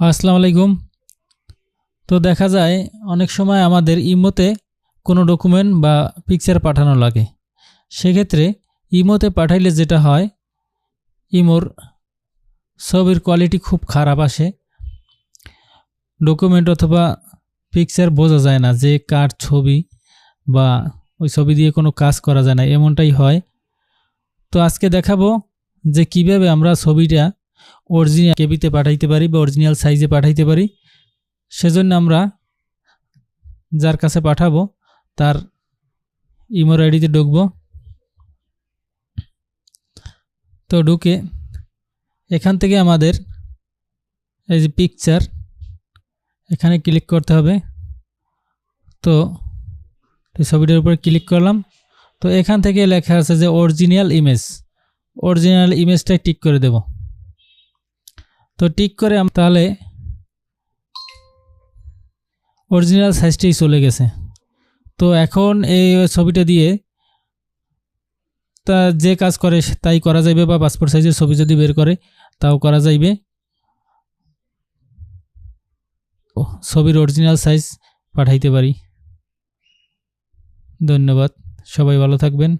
আসসালামু আলাইকুম। তো দেখা যায় অনেক সময় আমাদের ইমোতে কোনো ডকুমেন্ট বা পিকচার পাঠানো লাগে। সেক্ষেত্রে ইমোতে পাঠাইলে যেটা হয়, ইমোর ছবির কোয়ালিটি খুব খারাপ আসে। ডকুমেন্ট অথবা পিকচার বোঝা যায় না যে কার ছবি বা ওই ছবি দিয়ে কোনো কাজ করা যায় না, এমনটাই হয়। তো আজকে দেখাবো যে কীভাবে আমরা ছবিটা অরিজিনাল কেবিতে পাঠাইতে পারি বা অরিজিনাল সাইজে পাঠাইতে পারি। সেজন্য আমরা যার কাছে পাঠাবো, তার ইমোর আইডিতে ঢুকবো। তো ঢুকে এখান থেকে আমাদের এই যে পিকচার এখানে ক্লিক করতে হবে। তো ছবিটার উপরে ক্লিক করলাম। তো এখান থেকে লেখা আছে যে অরিজিনাল ইমেজ অরিজিনাল ইমেজটাই টিক করে দেব। তো টিক করে তাহলে অরিজিনাল সাইজটাই চলে গেছে। তো এখন এই ছবিটা দিয়ে তা যে কাজ করে তাই করা যাইবে বা পাসপোর্ট সাইজের ছবি যদি বের করে, তাও করা যাইবে। ছবির অরিজিনাল সাইজ পাঠাইতে পারি। ধন্যবাদ। সবাই ভালো থাকবেন।